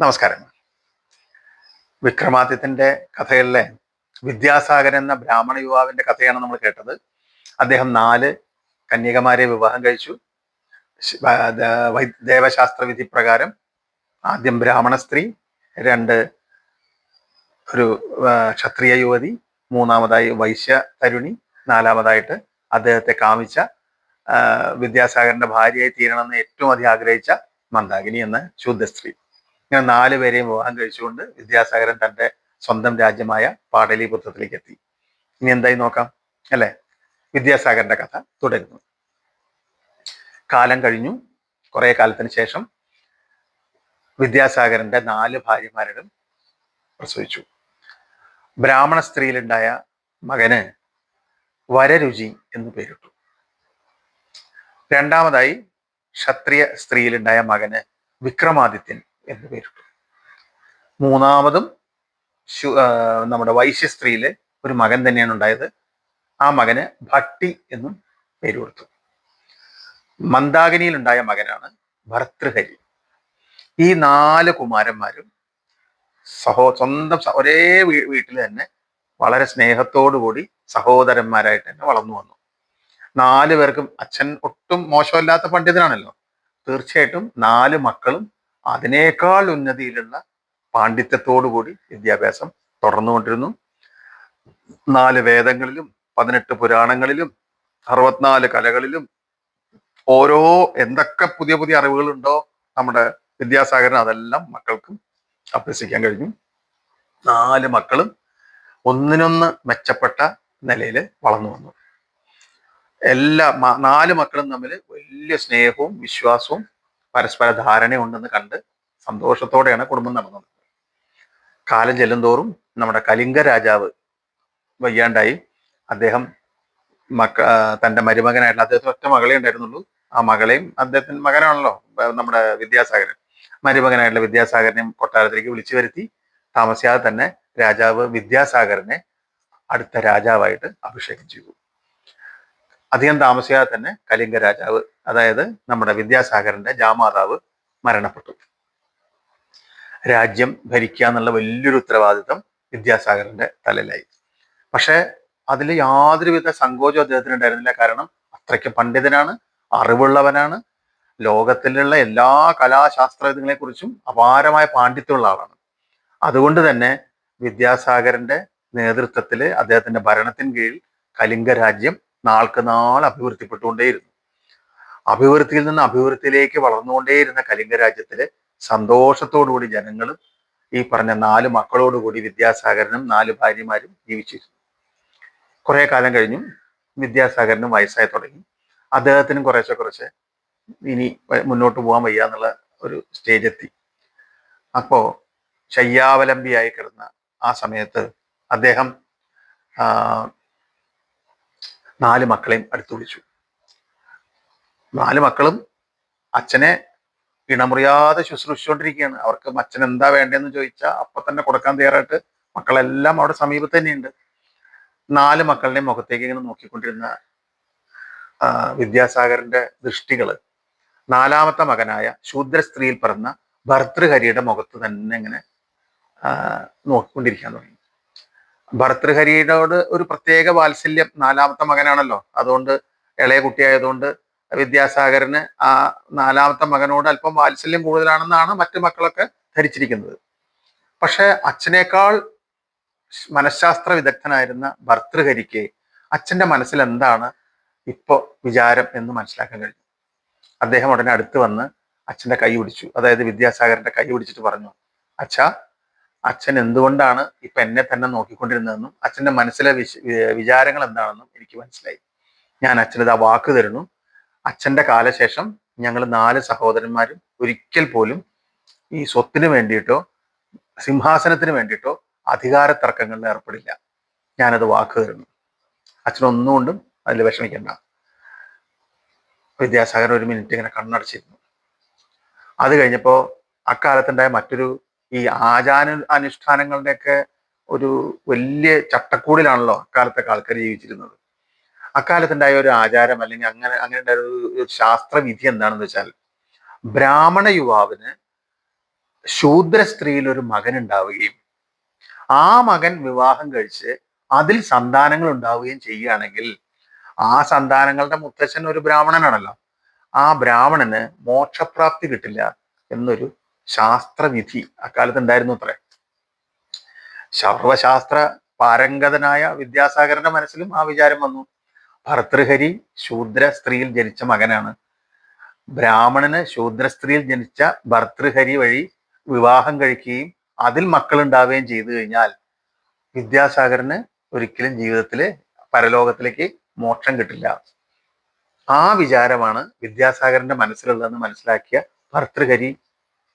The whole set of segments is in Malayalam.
നമസ്കാരം വിക്രമാദിത്യന്റെ കഥകളിലെ വിദ്യാസാഗർ എന്ന ബ്രാഹ്മണ യുവാവിന്റെ കഥയാണ് നമ്മൾ കേട്ടത്. അദ്ദേഹം നാല് കന്യകമാരെ വിവാഹം കഴിച്ചു. ദേവശാസ്ത്ര വിധി പ്രകാരം ആദ്യം ബ്രാഹ്മണ സ്ത്രീ രണ്ട് ഒരു ക്ഷത്രിയ യുവതി മൂന്നാമതായി വൈശ്യ തരുണി നാലാമതായിട്ട് അദ്ദേഹത്തെ കാമിച്ച വിദ്യാസാഗറിന്റെ ഭാര്യയായി തീരണമെന്ന് ഏറ്റവും അധികം ആഗ്രഹിച്ച മന്ദാകിനി എന്ന ശുദ്ധ സ്ത്രീ. ഇങ്ങനെ നാല് പേരെയും വിവാഹം കഴിച്ചുകൊണ്ട് വിദ്യാസാഗരൻ തന്റെ സ്വന്തം രാജ്യമായ പാടലീപുത്രത്തിലേക്ക് എത്തി ഇനി എന്തായി നോക്കാം? അല്ലെ? വിദ്യാസാഗരന്റെ കഥ തുടരുന്നു. കാലം കഴിഞ്ഞു. കുറെ കാലത്തിന് ശേഷം വിദ്യാസാഗരന്റെ നാല് ഭാര്യമാരും പ്രസവിച്ചു. ബ്രാഹ്മണ സ്ത്രീയിലുണ്ടായ മകന് വരരുചി എന്ന് പേരിട്ടു. രണ്ടാമതായി ക്ഷത്രിയ സ്ത്രീയിലുണ്ടായ മകന് വിക്രമാദിത്യൻ എന്ന് പേരിട്ടു മൂന്നാമതും നമ്മുടെ വൈശ്യ സ്ത്രീയിലെ ഒരു മകൻ തന്നെയാണ് ഉണ്ടായത്. ആ മകന് ഭട്ടി എന്നും പേര് കൊടുത്തു. മന്ദാകിനിയിലുണ്ടായ മകനാണ് ഭർത്തൃഹരി ഈ നാല് കുമാരന്മാരും സഹോ സ്വന്തം ഒരേ വീട്ടിൽ തന്നെ വളരെ സ്നേഹത്തോടു കൂടി സഹോദരന്മാരായിട്ട് തന്നെ വളർന്നു വന്നു. നാല് പേർക്കും അച്ഛൻ ഒട്ടും മോശമല്ലാത്ത പണ്ഡിതനാണല്ലോ. തീർച്ചയായിട്ടും നാല് മക്കളും അതിനേക്കാൾ ഉന്നതിയിലുള്ള പാണ്ഡിത്യത്തോടു കൂടി വിദ്യാഭ്യാസം തുടർന്നുകൊണ്ടിരുന്നു. നാല് വേദങ്ങളിലും പതിനെട്ട് പുരാണങ്ങളിലും അറുപത്തിനാല് കലകളിലും ഓരോ എന്തൊക്കെ പുതിയ പുതിയ അറിവുകളുണ്ടോ നമ്മുടെ വിദ്യാസാഗരൻ അതെല്ലാം മക്കൾക്കും അഭ്യസിക്കാൻ കഴിഞ്ഞു. നാല് മക്കളും ഒന്നിനൊന്ന് മെച്ചപ്പെട്ട നിലയിൽ വളർന്നു വന്നു. എല്ലാ നാല് മക്കളും തമ്മിൽ വലിയ സ്നേഹവും വിശ്വാസവും പരസ്പര ധാരണയുണ്ടെന്ന് കണ്ട് സന്തോഷത്തോടെയാണ് കുടുംബം നടന്നത്. കാലം ചെല്ലുന്തോറും നമ്മുടെ കലിംഗ രാജാവ് വയ്യാണ്ടായി. അദ്ദേഹം മക്ക തന്റെ മരുമകനായിട്ടുള്ള അദ്ദേഹത്തിന് ഒറ്റ മകളെ ഉണ്ടായിരുന്നുള്ളൂ. ആ മകളെയും അദ്ദേഹത്തിന്റെ മകനാണല്ലോ നമ്മുടെ വിദ്യാസാഗരൻ. മരുമകനായിട്ടുള്ള വിദ്യാസാഗരനെയും കൊട്ടാരത്തിലേക്ക് വിളിച്ചു വരുത്തി താമസിയാതെ തന്നെ രാജാവ് വിദ്യാസാഗരനെ അടുത്ത രാജാവായിട്ട് അഭിഷേകം ചെയ്തു. അധികം താമസിയാതെ തന്നെ കലിംഗ രാജാവ് അതായത് നമ്മുടെ വിദ്യാസാഗറിന്റെ ജാമാതാവ് മരണപ്പെട്ടു. രാജ്യം ഭരിക്കുക എന്നുള്ള വലിയൊരു ഉത്തരവാദിത്വം വിദ്യാസാഗറിന്റെ തലയിലായി. പക്ഷേ അതിൽ യാതൊരുവിധ സങ്കോചം അദ്ദേഹത്തിന് ഉണ്ടായിരുന്നില്ല. കാരണം അത്രയ്ക്ക് പണ്ഡിതനാണ് അറിവുള്ളവനാണ്. ലോകത്തിലുള്ള എല്ലാ കലാശാസ്ത്രങ്ങളെ കുറിച്ചും അപാരമായ പാണ്ഡിത്യമുള്ള ആളാണ്. അതുകൊണ്ട് തന്നെ വിദ്യാസാഗറിന്റെ നേതൃത്വത്തിൽ അദ്ദേഹത്തിന്റെ ഭരണത്തിന് കീഴിൽ കലിംഗ രാജ്യം നാൾക്ക് നാൾ അഭിവൃദ്ധിപ്പെട്ടുകൊണ്ടേയിരുന്നു. അഭിവൃദ്ധിയിൽ നിന്ന് അഭിവൃദ്ധിയിലേക്ക് വളർന്നുകൊണ്ടേയിരുന്ന കലിംഗ രാജ്യത്തിൽ സന്തോഷത്തോടുകൂടി ജനങ്ങളും ഈ പറഞ്ഞ നാല് മക്കളോടുകൂടി വിദ്യാസാഗരനും നാല് ഭാര്യമാരും ജീവിച്ചിരുന്നു. കുറെ കാലം കഴിഞ്ഞു. വിദ്യാസാഗരനും വയസ്സായി തുടങ്ങി. അദ്ദേഹത്തിനും കുറേശ്ശെ കുറച്ച് ഇനി മുന്നോട്ട് പോകാൻ വയ്യ എന്നുള്ള ഒരു സ്റ്റേജ് എത്തി. അപ്പോ ശയ്യാവലംബിയായി കിടന്ന ആ സമയത്ത് അദ്ദേഹം നാല് മക്കളെയും അടുത്തു വിളിച്ചു. നാല് മക്കളും അച്ഛനെ ഇണമുറിയാതെ ശുശ്രൂഷിച്ചുകൊണ്ടിരിക്കുകയാണ്. അവർക്ക് അച്ഛൻ എന്താ വേണ്ടതെന്ന് ചോദിച്ചാൽ അപ്പൊ തന്നെ കൊടുക്കാൻ തയ്യാറായിട്ട് മക്കളെല്ലാം അവിടെ സമീപത്ത് തന്നെയുണ്ട്. നാല് മക്കളുടെയും മുഖത്തേക്ക് ഇങ്ങനെ നോക്കിക്കൊണ്ടിരുന്ന വിദ്യാസാഗറിന്റെ ദൃഷ്ടികൾ. നാലാമത്തെ മകനായ ശൂദ്ര സ്ത്രീയിൽ പിറന്ന ഭർതൃഹരിയുടെ മുഖത്ത് തന്നെ ഇങ്ങനെ നോക്കിക്കൊണ്ടിരിക്കാൻ തുടങ്ങി. ഭർതൃഹരിയോട് ഒരു പ്രത്യേക വാത്സല്യം നാലാമത്തെ മകനാണല്ലോ. അതുകൊണ്ട് ഇളയ കുട്ടിയായതുകൊണ്ട് വിദ്യാസാഗരന് ആ നാലാമത്തെ മകനോട് അല്പം വാത്സല്യം കൂടുതലാണെന്നാണ് മറ്റു മക്കളൊക്കെ ധരിച്ചിരിക്കുന്നത്. പക്ഷെ അച്ഛനേക്കാൾ മനഃശാസ്ത്ര വിദഗ്ധനായിരുന്ന ഭർത്തൃഹരിക്ക് അച്ഛന്റെ മനസ്സിൽ എന്താണ് ഇപ്പോൾ വിചാരം എന്ന് മനസ്സിലാക്കാൻ കഴിഞ്ഞു അദ്ദേഹം ഉടനെ അടുത്ത് വന്ന് അച്ഛന്റെ കൈ പിടിച്ചു. അതായത് വിദ്യാസാഗരന്റെ കൈ പിടിച്ചിട്ട് പറഞ്ഞു അച്ഛ അച്ഛൻ എന്തുകൊണ്ടാണ് ഇപ്പൊ എന്നെ തന്നെ നോക്കിക്കൊണ്ടിരുന്നതെന്നും അച്ഛന്റെ മനസ്സിലെ വിചാരങ്ങൾ എന്താണെന്നും എനിക്ക് മനസ്സിലായി. ഞാൻ അച്ഛനത് ആ വാക്ക് തരുന്നു. അച്ഛന്റെ കാലശേഷം ഞങ്ങൾ നാല് സഹോദരന്മാരും ഒരിക്കൽ പോലും ഈ സ്വത്തിന് വേണ്ടിയിട്ടോ സിംഹാസനത്തിന് വേണ്ടിയിട്ടോ അധികാര തർക്കങ്ങളിൽ ഏർപ്പെടില്ല. ഞാനത് വാക്ക് തരുന്നു. അച്ഛനൊന്നുകൊണ്ടും അതിൽ വിഷമിക്കണ്ട. വിദ്യാസാഗരൻ ഒരു മിനിറ്റ് ഇങ്ങനെ കണ്ണടച്ചിരുന്നു. അത് കഴിഞ്ഞപ്പോൾ അക്കാലത്തുണ്ടായ മറ്റൊരു ഈ ആചാര അനുഷ്ഠാനങ്ങളുടെയൊക്കെ ഒരു വലിയ ചട്ടക്കൂടിലാണല്ലോ അക്കാലത്തൊക്കെ ആൾക്കാർ ജീവിച്ചിരുന്നത്. അക്കാലത്തുണ്ടായ ഒരു ആചാരം അല്ലെങ്കിൽ അങ്ങനെ അങ്ങനെ ഒരു ശാസ്ത്രവിധി എന്താണെന്ന് വെച്ചാൽ ബ്രാഹ്മണ യുവാവിന് ശൂദ്ര സ്ത്രീയിൽ ഒരു മകൻ ഉണ്ടാവുകയും ആ മകൻ വിവാഹം കഴിച്ച് അതിൽ സന്താനങ്ങൾ ഉണ്ടാവുകയും ചെയ്യുകയാണെങ്കിൽ ആ സന്താനങ്ങളുടെ മുത്തച്ഛൻ ഒരു ബ്രാഹ്മണനാണല്ലോ. ആ ബ്രാഹ്മണന് മോക്ഷപ്രാപ്തി കിട്ടില്ല എന്നൊരു ശാസ്ത്രവിധി അക്കാലത്ത് ഉണ്ടായിരുന്നു അത്രേ. സർവശാസ്ത്ര പാരംഗതനായ വിദ്യാസാഗരന്റെ മനസ്സിലും ആ വിചാരം വന്നു. ഭർതൃഹരി ശൂദ്ര സ്ത്രീയിൽ ജനിച്ച മകനാണ്. ബ്രാഹ്മണന് ശൂദ്ര സ്ത്രീയിൽ ജനിച്ച ഭർതൃഹരി വഴി വിവാഹം കഴിക്കുകയും അതിൽ മക്കൾ ഉണ്ടാവുകയും ചെയ്തു കഴിഞ്ഞാൽ വിദ്യാസാഗരന് ഒരിക്കലും ജീവിതത്തിൽ പരലോകത്തിലേക്ക് മോക്ഷം കിട്ടില്ല. ആ വിചാരമാണ് വിദ്യാസാഗരന്റെ മനസ്സിലുള്ളതെന്ന് മനസ്സിലാക്കിയ ഭർത്തൃഹരി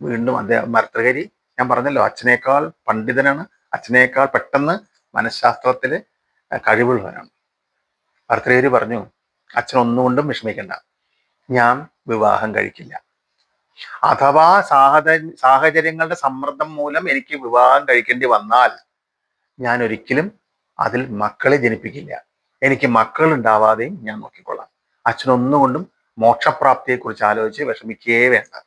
വീണ്ടും അദ്ദേഹം ഭർത്തൃഹരി ഞാൻ പറഞ്ഞല്ലോ അച്ഛനേക്കാൾ പണ്ഡിതനാണ് അച്ഛനേക്കാൾ പെട്ടെന്ന് മനഃശാസ്ത്രത്തിൽ കഴിവുള്ളവരാണ് ഭർതൃഹരി പറഞ്ഞു അച്ഛൻ ഒന്നുകൊണ്ടും വിഷമിക്കണ്ട. ഞാൻ വിവാഹം കഴിക്കില്ല. അഥവാ സാഹത സാഹചര്യങ്ങളുടെ സമ്മർദ്ദം മൂലം എനിക്ക് വിവാഹം കഴിക്കേണ്ടി വന്നാൽ ഞാൻ ഒരിക്കലും അതിൽ മക്കളെ ജനിപ്പിക്കില്ല. എനിക്ക് മക്കൾ ഉണ്ടാവാതെയും ഞാൻ നോക്കിക്കൊള്ളാം. അച്ഛനൊന്നുകൊണ്ടും മോക്ഷപ്രാപ്തിയെക്കുറിച്ച് ആലോചിച്ച് വിഷമിക്കേ വേണ്ട.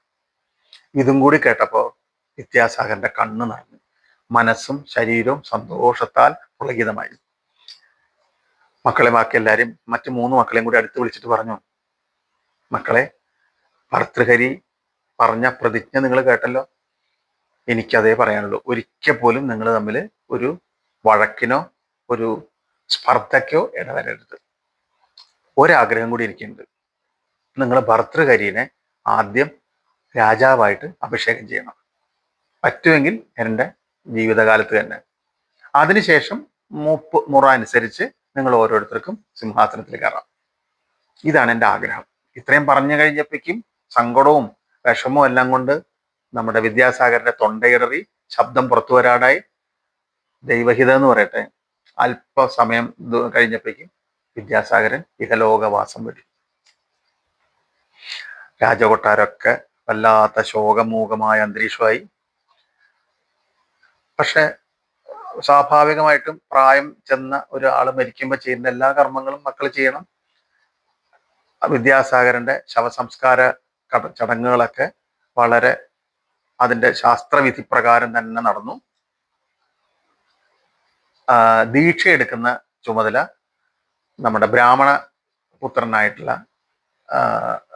ഇതും കൂടി കേട്ടപ്പോൾ വിദ്യാസാഗറിന്റെ കണ്ണ് നിറഞ്ഞു. മനസ്സും ശരീരവും സന്തോഷത്താൽ പുളകിതമായി. മക്കളെ ബാക്കി എല്ലാവരും മറ്റു മൂന്ന് മക്കളെയും കൂടി അടുത്ത് വിളിച്ചിട്ട് പറഞ്ഞു. മക്കളെ ഭർത്തൃഹരി പറഞ്ഞ പ്രതിജ്ഞ നിങ്ങൾ കേട്ടല്ലോ? എനിക്കതേ പറയാനുള്ളൂ. ഒരിക്കൽ പോലും നിങ്ങൾ തമ്മിൽ ഒരു വഴക്കിനോ ഒരു സ്പർദ്ധയ്ക്കോ ഇടവരരുത്. ഒരാഗ്രഹം കൂടി എനിക്കുണ്ട്. നിങ്ങൾ ഭർത്തൃഹരിനെ ആദ്യം രാജാവായിട്ട് അഭിഷേകം ചെയ്യണം. പറ്റുമെങ്കിൽ എന്റെ ജീവിതകാലത്ത് തന്നെ. അതിനുശേഷം മൂപ്പ് മുറ അനുസരിച്ച് നിങ്ങൾ ഓരോരുത്തർക്കും സിംഹാസനത്തിൽ കയറാം. ഇതാണ് എന്റെ ആഗ്രഹം. ഇത്രയും പറഞ്ഞു കഴിഞ്ഞപ്പോഴേക്കും സങ്കടവും വിഷമവും എല്ലാം കൊണ്ട് നമ്മുടെ വിദ്യാസാഗറിന്റെ തൊണ്ടയിടറി ശബ്ദം പുറത്തു വരാടായി ദൈവഹിതം എന്ന് പറയട്ടെ. അല്പസമയം കഴിഞ്ഞപ്പോഴേക്കും വിദ്യാസാഗരൻ ഇഹലോകവാസം വരും. രാജകൊട്ടാരൊക്കെ വല്ലാത്ത ശോകമൂകമായ അന്തരീക്ഷമായി. പക്ഷെ സ്വാഭാവികമായിട്ടും പ്രായം ചെന്ന ഒരാൾ മരിക്കുമ്പോൾ ചെയ്യുന്ന എല്ലാ കർമ്മങ്ങളും മക്കൾ ചെയ്യണം. വിദ്യാസാഗരന്റെ ശവസംസ്കാര ചടങ്ങുകളൊക്കെ വളരെ അതിന്റെ ശാസ്ത്രവിധി പ്രകാരം തന്നെ നടന്നു. ദീക്ഷ എടുക്കുന്ന ചുമതല നമ്മുടെ ബ്രാഹ്മണ പുത്രനായിട്ടുള്ള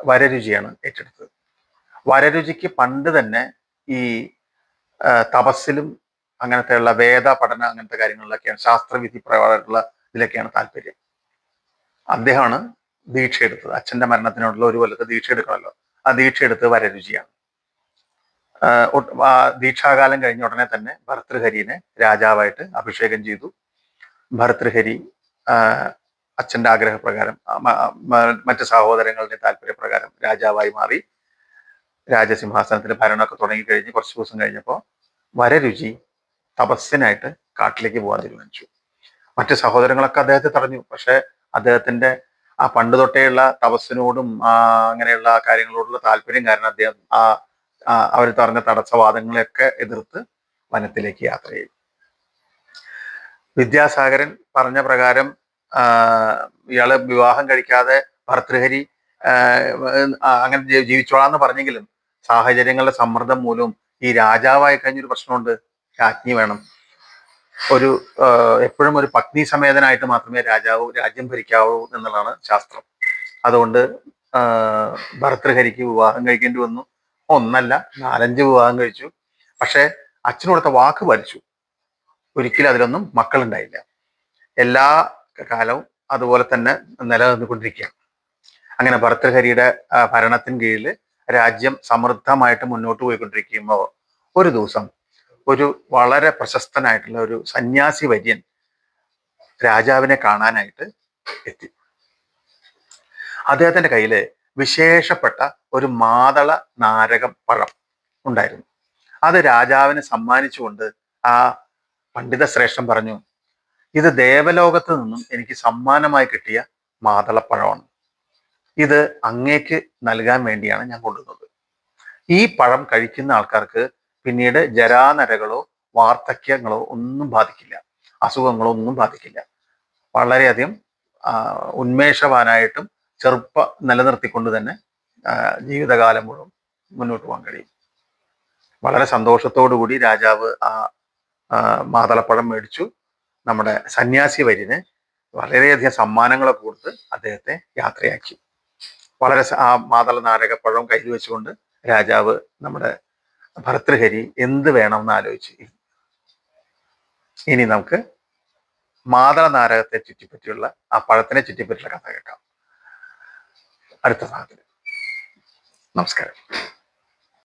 വരരുചിയാണ് ഏറ്റെടുത്തത്. വരരുചിക്ക് പണ്ട് തന്നെ ഈ തപസ്സിലും അങ്ങനത്തെയുള്ള വേദ പഠന അങ്ങനത്തെ കാര്യങ്ങളിലൊക്കെയാണ് ശാസ്ത്രവിധി പ്രകാരമുള്ള ഇതിലൊക്കെയാണ് താല്പര്യം. അദ്ദേഹമാണ് ദീക്ഷ എടുത്തത്. അച്ഛന്റെ മരണത്തിനോടുള്ള ഒരു കൊല്ലത്തെ ദീക്ഷ എടുക്കണമല്ലോ. ആ ദീക്ഷ എടുത്ത് വരരുചിയാണ് ദീക്ഷാകാലം കഴിഞ്ഞ ഉടനെ തന്നെ ഭർതൃഹരിനെ രാജാവായിട്ട് അഭിഷേകം ചെയ്തു. ഭർതൃഹരി അച്ഛന്റെ ആഗ്രഹപ്രകാരം മറ്റ് സഹോദരങ്ങളുടെ താല്പര്യപ്രകാരം രാജാവായി മാറി. രാജസിംഹാസനത്തിന്റെ ഭരണമൊക്കെ തുടങ്ങി കഴിഞ്ഞ് കുറച്ച് ദിവസം കഴിഞ്ഞപ്പോൾ വരരുചി തപസ്സിനായിട്ട് കാട്ടിലേക്ക് പോകാൻ തീരുമാനിച്ചു. മറ്റ് സഹോദരങ്ങളൊക്കെ അദ്ദേഹത്തെ തടഞ്ഞു. പക്ഷെ അദ്ദേഹത്തിന്റെ ആ പണ്ട് തൊട്ടേയുള്ള തപസ്സിനോടും അങ്ങനെയുള്ള കാര്യങ്ങളോടുള്ള താല്പര്യം കാരണം അദ്ദേഹം ആ അവർ പറഞ്ഞ തടസ്സവാദങ്ങളെയൊക്കെ എതിർത്ത് വനത്തിലേക്ക് യാത്ര ചെയ്തു. വിദ്യാസാഗരൻ പറഞ്ഞ പ്രകാരം ഇയാൾ വിവാഹം കഴിക്കാതെ ആ, അങ്ങനെ ജീവിച്ചോളാന്ന് പറഞ്ഞെങ്കിലും സാഹചര്യങ്ങളുടെ സമ്മർദ്ദം മൂലവും ഈ രാജാവായി കഴിഞ്ഞൊരു പ്രശ്നമുണ്ട്. രാജ്ഞി വേണം. ഒരു എപ്പോഴും ഒരു പത്നി സമേതനായിട്ട് മാത്രമേ രാജാവ് രാജ്യം ഭരിക്കാവൂ എന്നുള്ളതാണ് ശാസ്ത്രം. അതുകൊണ്ട് ഭർത്തൃഹരിക്ക് വിവാഹം കഴിക്കേണ്ടി വന്നു. ഒന്നല്ല നാലഞ്ച് വിവാഹം കഴിച്ചു. പക്ഷേ അച്ഛന് കൊടുത്ത വാക്ക് പാലിച്ചു ഒരിക്കലും അതിലൊന്നും മക്കളുണ്ടായില്ല. എല്ലാ കാലവും അതുപോലെ തന്നെ നിലനിന്നുകൊണ്ടിരിക്കുകയാണ്. അങ്ങനെ ഭർത്തൃഹരിയുടെ ഭരണത്തിന് കീഴിൽ രാജ്യം സമൃദ്ധമായിട്ട് മുന്നോട്ട് പോയിക്കൊണ്ടിരിക്കുമ്പോൾ ഒരു ദിവസം ഒരു വളരെ പ്രശസ്തനായിട്ടുള്ള ഒരു സന്യാസി വര്യൻ രാജാവിനെ കാണാനായിട്ട് എത്തി. അദ്ദേഹത്തിന്റെ കയ്യിൽ വിശേഷപ്പെട്ട ഒരു മാതള നാരകം പഴം ഉണ്ടായിരുന്നു. അത് രാജാവിനെ സമ്മാനിച്ചുകൊണ്ട് ആ പണ്ഡിത ശ്രേഷ്ഠൻ പറഞ്ഞു ഇത് ദേവലോകത്ത് നിന്നും എനിക്ക് സമ്മാനമായി കിട്ടിയ മാതളപ്പഴമാണ് ഇത് അങ്ങേക്ക് നൽകാൻ വേണ്ടിയാണ് ഞാൻ കൊണ്ടുവന്നത്. ഈ പഴം കഴിക്കുന്ന ആൾക്കാർക്ക് പിന്നീട് ജരാനരകളോ വാർദ്ധക്യങ്ങളോ ഒന്നും ബാധിക്കില്ല. അസുഖങ്ങളോ ഒന്നും ബാധിക്കില്ല. വളരെയധികം ഉന്മേഷവാനായിട്ടും ചെറുപ്പ നിലനിർത്തിക്കൊണ്ട് തന്നെ ജീവിതകാലം മുഴുവൻ മുന്നോട്ട് പോകാൻ കഴിയും. വളരെ സന്തോഷത്തോടു കൂടി രാജാവ് ആ മാതളപ്പഴം മേടിച്ചു. നമ്മുടെ സന്യാസി വര്യന് വളരെയധികം സമ്മാനങ്ങളൊക്കെ കൊടുത്ത് അദ്ദേഹത്തെ യാത്രയാക്കി. വളരെ ആ മാതള നാരകപ്പഴം കയ്യിൽ വെച്ചുകൊണ്ട് രാജാവ് നമ്മുടെ ഭർതൃഹരി എന്ത് വേണമെന്ന് ആലോചിച്ച് ഇരുന്നു. ഇനി നമുക്ക് മാതള നാരകത്തെ ചുറ്റിപ്പറ്റിയുള്ള ആ പഴത്തിനെ ചുറ്റിപ്പറ്റിയുള്ള കഥ കേൾക്കാം. അടുത്ത ഭാഗത്തിൽ. നമസ്കാരം.